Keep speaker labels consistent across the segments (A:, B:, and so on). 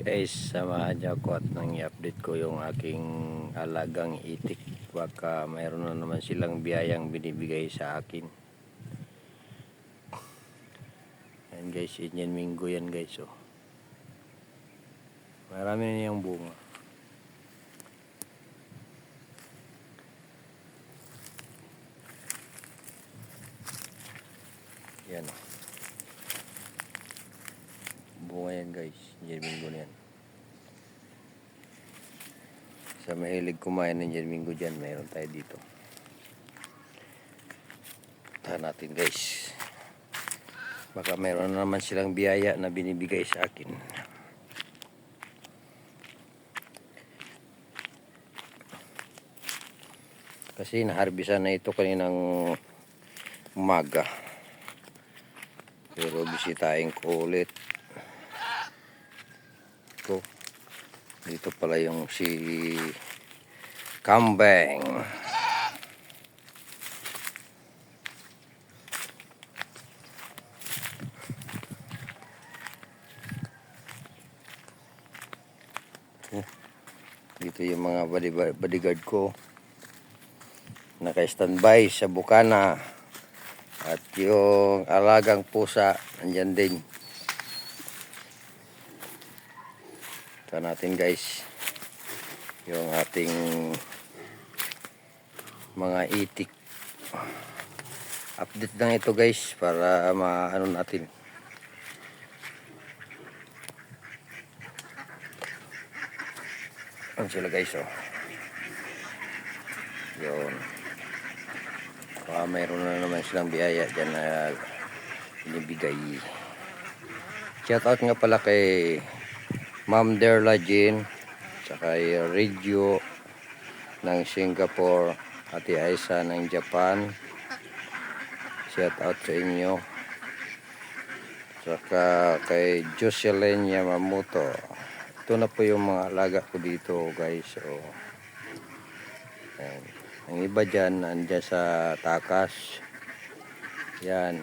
A: Guys, samahan niyo ako at nang i-update ko yung aking alagang itik. Baka mayroon na naman silang biyayang binibigay sa akin. Yan guys, Indian Mingo yan guys. Oh. Marami na yung bunga. Yan. oh. Bunga yan guys. Indian Mingo na yan. Sa mahilig kumain ng Indian Mingo dyan, mayroon tayo dito. Tahan natin guys. Baka mayroon na naman silang biyaya na binibigay sa akin. Kasi naharbisan na ito kaninang umaga. Pero bisitahin ko ulit. Ito. Dito pala yung si Kambeng. Dito yung mga body- bodyguard ko. Naka-standby sa bukana. At yung alagang pusa, andyan din. Natin guys. Yung ating mga itik. Update lang ito guys para maano natin. Ano sila guys oh. Yun. Baka mayroon na naman silang biyaya dyan na binibigay. Shout out nga pala kay Ma'am Derla Jean tsaka Radio ng Singapore Ate Aisa ng Japan. Shout out sa inyo. Tsaka kay Jocelyn Yamamoto ito na po yung mga alaga ko dito guys. So, ayan. ang iba dyan andyan sa takas. Yan.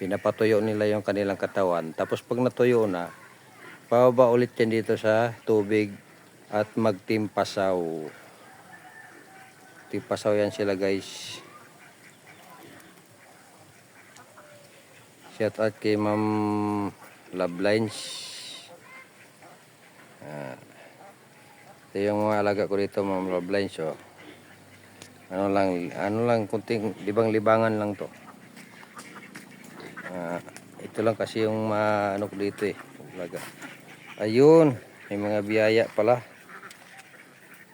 A: Pinapatuyo nila yung kanilang katawan. Tapos pag natuyo na pababa ulit yan dito sa tubig at magtimpasaw. Timpasaw yan sila guys. Shout out kay ma'am love lines Ah. ito yung mga alaga ko dito ma'am love lines oh. ano lang ano lang kunting libang libangan lang to. Ah, ito lang kasi yung ma ano ko dito eh alaga ayun may mga biyaya pala.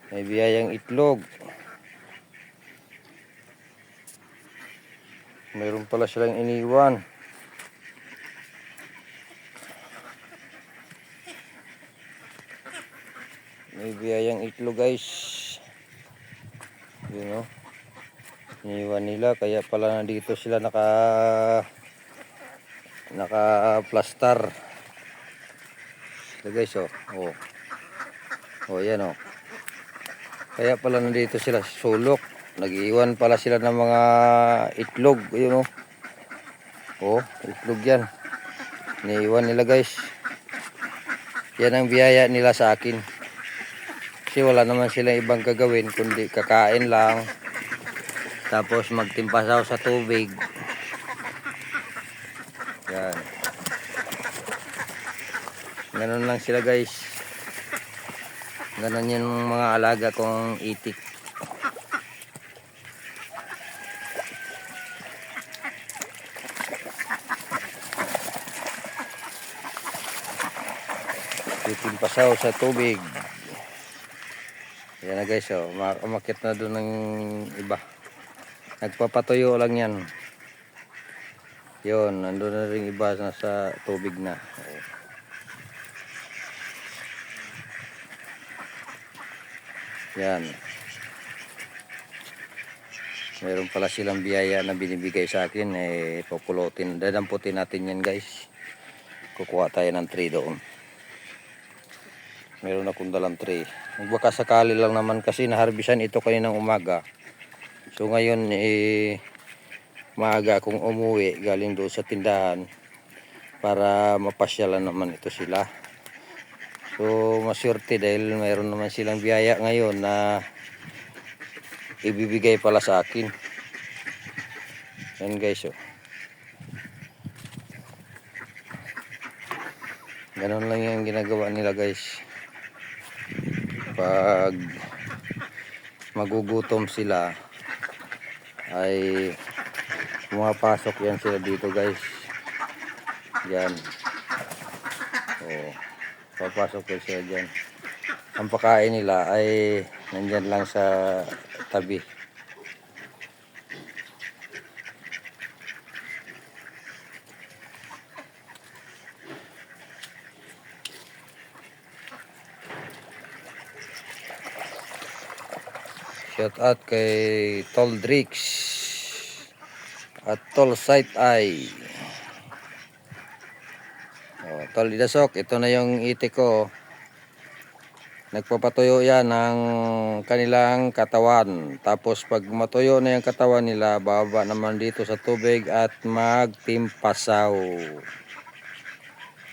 A: May biyayang itlog. Mayroon pala silang iniwan. May biyayang itlog guys. Yun o iniwan nila kaya pala nandito sila naka naka plaster ito guys oh. Oh. Oh yan oh. Kaya pala nandito sila sulok. Nag-iwan pala sila ng mga itlog. Ayun oh. Oh, itlog yan. Niiwan nila guys. Yan ang biyaya nila sa akin. Kasi wala naman silang ibang gagawin kundi kakain lang. Tapos magtimpasaw sa tubig. Yan. Ganun lang sila guys. Ganun yung mga alaga kong itik. Titimpasaw sa tubig. Yan na guys, oh. Ma- umakyat na doon ng iba. Nagpapatuyo lang yan. Yun, nandun na rin iba na sa tubig na. Oh. Yan. Meron pala silang biyaya na binibigay sa akin. Eh, pupulotin. Dadamputin natin yan guys. Kukuha tayo ng tray doon. Meron akong dalang tray. Magbaka sakali lang naman kasi naharbisan ito kaninang umaga. So ngayon eh maaga akong umuwi galing doon sa tindahan para mapasyalan naman ito sila. So maswerte dahil mayroon naman silang biyaya ngayon na ibibigay pala sa akin. Yan guys oh. Ganon lang yung ginagawa nila guys. Pag magugutom sila ay pumapasok yan sila dito guys. Yan. Papasok yan sila dyan. Ang pakain nila ay nandyan lang sa tabi. Shout out kay Tol Drix at Tol Sight Eye. Tol Idasok, ito na yung itik ko. Nagpapatuyo yan ng kanilang katawan. Tapos pag matuyo na yung katawan nila, bababa naman dito sa tubig at magtimpasaw.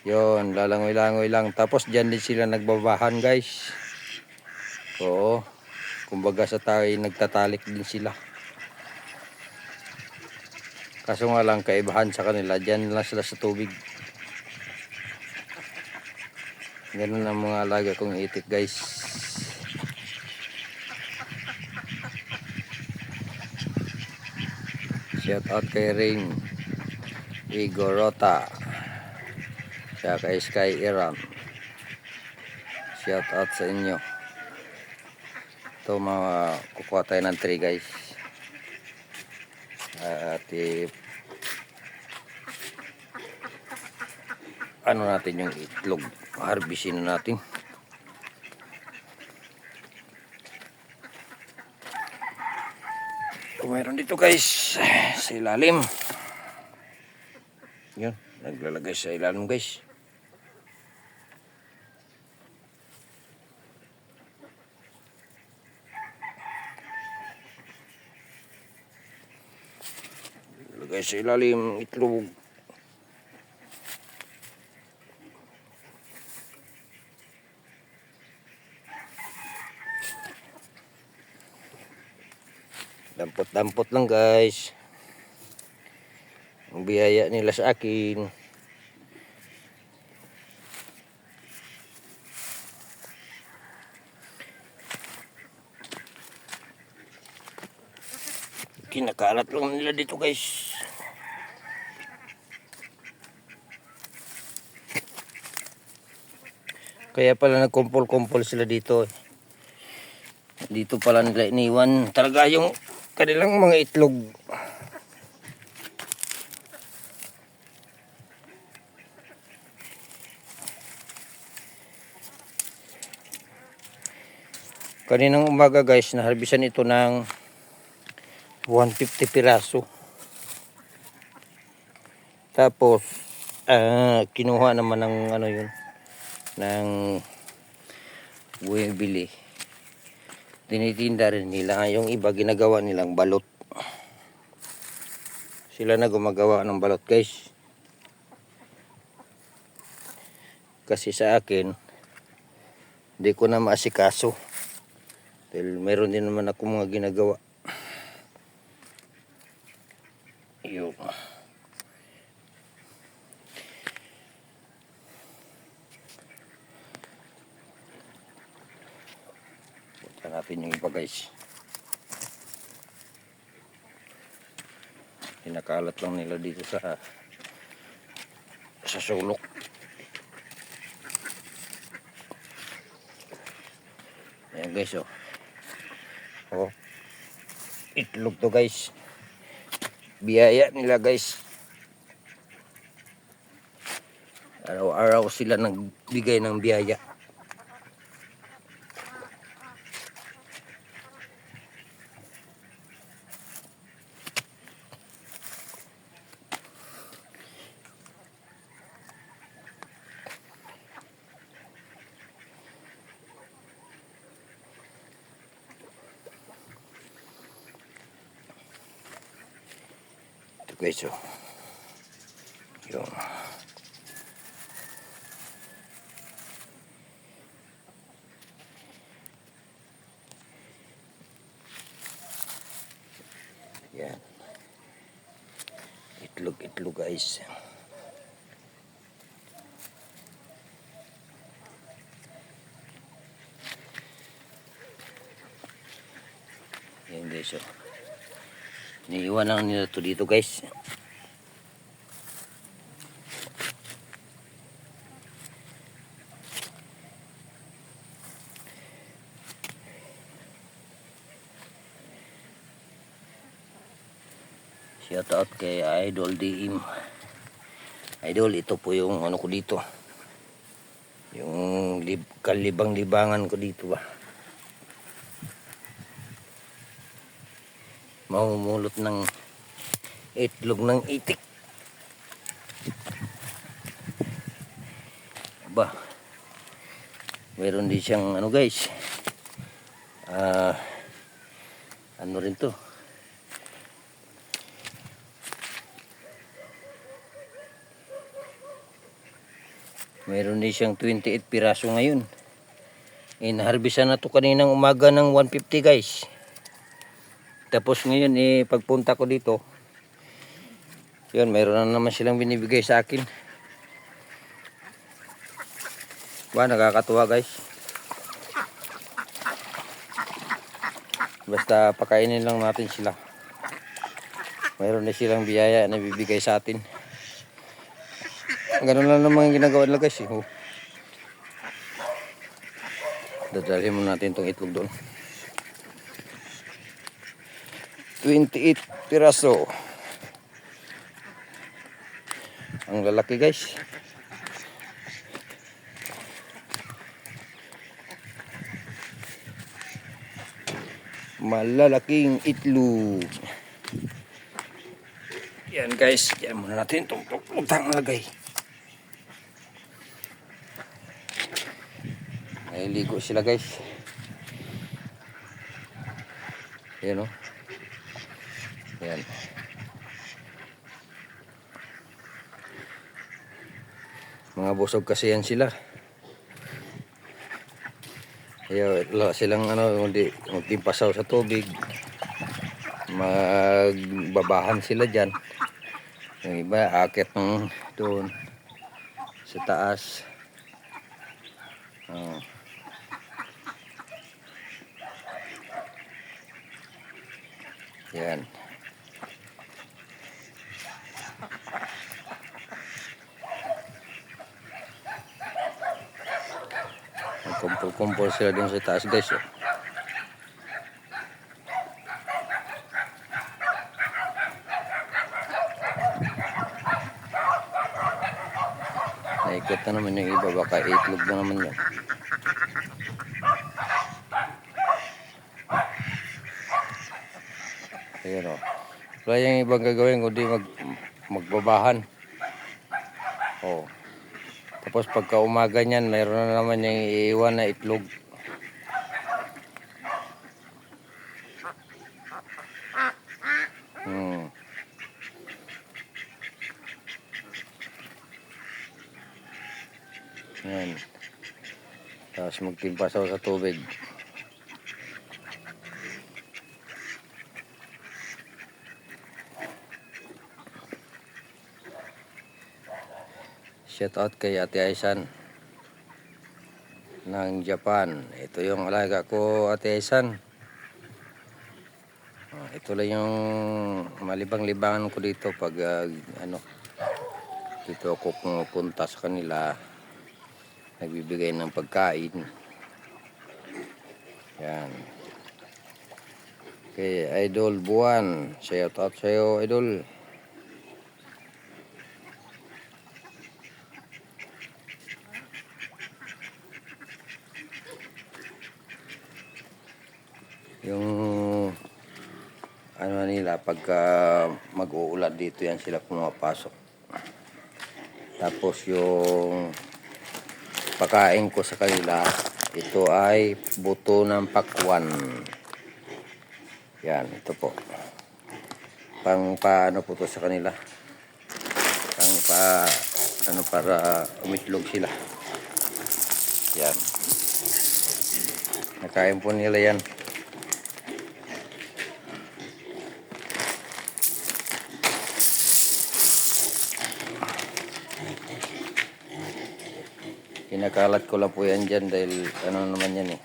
A: Yon, lalangoy-langoy lang. Tapos dyan din sila nagbabahan guys. Oo. Kumbaga sa tayo nagtatalik din sila. Kaso nga lang kaibahan sa kanila, dyan lang sila sa tubig. Ganun ang mga alaga kong itik guys. Shout out kay Rain Igorota. Siya kay Sky Iram. Shout out sa inyo. Ito mga kukuha tayo ng tree guys. At ano natin yung itlog. Harbisin na natin. Kung mayroon dito guys sa ilalim. Yun, naglalagay sa ilalim guys. Lagay sa ilalim itlog. Dampot-dampot lang guys. Ang biyaya nila sa akin. Kinakalat lang nila dito guys. Kaya pala nagkumpol-kumpol sila dito. eh. Dito pala nila iniwan talaga yung kanilang mga itlog. Kaninang umaga guys, naharbisan ito ng 150 piraso. Tapos, ah, kinuha naman ng ano yun, ng bumibili tinitinda rin nila. Yung iba ginagawa nilang balot. Sila na gumagawa ng balot guys. Kasi sa akin, hindi ko na maasikaso. Dahil meron din naman ako mga ginagawa. Yun. Natin yung iba guys. Pinakalat lang nila dito sa sa sulok. Ayan guys oh. Oh. Itlog to guys. Biyaya nila guys. Araw-araw sila nagbigay ng biyaya. Ito guys oh. Yung. Itlog guys. Yan guys oh. Iniiwan lang nila to dito guys. Shout out kay Idol DIM. Idol, ito po yung ano ko dito. Yung lib kalibang-libangan ko dito ba. Mamumulot ng itlog ng itik. Ba. Meron din siyang ano guys. Ah ano rin to? Meron din siyang 28 piraso ngayon. Inharbisan na to kaninang umaga ng 150 guys. Tapos ngayon eh pagpunta ko dito. Yun, meron na naman silang binibigay sa akin. Ba, nakakatuwa guys. Basta pakainin lang natin sila. Meron na silang biyaya na bibigay sa atin. Ganun lang naman yung ginagawa nila guys. Eh. Oh. Dadalhin mo natin itong itlog doon. 28 piraso. Ang lalaki guys. Malalaking itlog. Yan guys, yan muna natin itong utang lagay. Naliligo sila guys. Yan o. Yan. Mga busog kasi yan sila. Kaya wala silang ano, hindi magtimpasaw sa tubig. Magbabahan sila dyan. Yung iba, akit ng doon sa taas. Oh. Yan. Kumpul-kumpul sila dun sa taas guys. Oh. Naikot na naman yung iba. Baka itlog na naman yun. Ayan o. Wala yung ibang gagawin kundi mag, magbabahan. O. Tapos pagka umaga niyan, mayroon na naman yung iiwan na itlog. Hmm. Yan. Tapos magtimpasaw sa tubig. Shout out kay Ate Aisan ng Japan. Ito yung alaga ko Ate Aisan. Ah, Ito lang yung malibang-libangan ko dito pag ah, ano dito ako pumupunta sa kanila nagbibigay ng pagkain. Yan. Kay Idol Buwan. Shout out sa'yo, Idol. Yung nila pagka mag-uulan dito yan sila pumapasok. Tapos yung pakain ko sa kanila ito ay buto ng pakwan. Yan, ito po. Pang paano po to sa kanila. Pang pa ano para umitlog sila. Yan. Nakain po nila yan. Kinakalat ko lang po yan dyan dahil ano naman yan eh.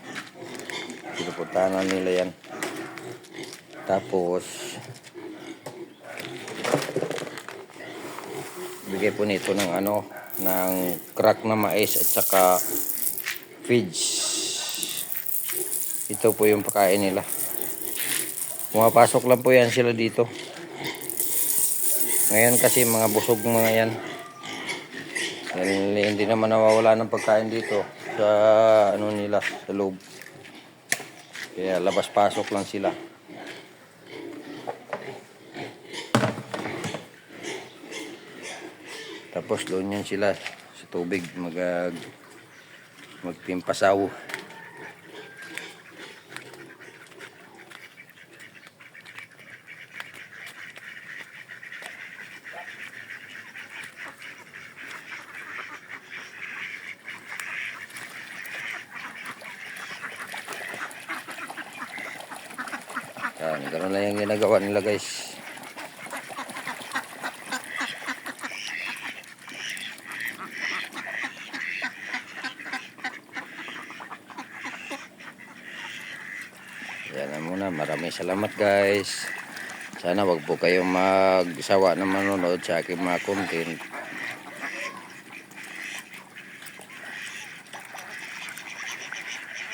A: Pinupuntahan na nila yan. Tapos, bigay po nito ng ano, ng crack na mais at saka feeds. Ito po yung pakain nila. Pumapasok lang po yan sila dito. Ngayon kasi mga busog mga yan. Dahil hindi naman nawawala ng pagkain dito sa ano nila, sa loob. Kaya labas-pasok lang sila. Tapos doon yan sila sa tubig mag magpimpasaw. Yan, ganun lang yung ginagawa nila guys. Yan na muna. Maraming salamat guys. Sana wag po kayong magsawa na manonood sa aking mga content.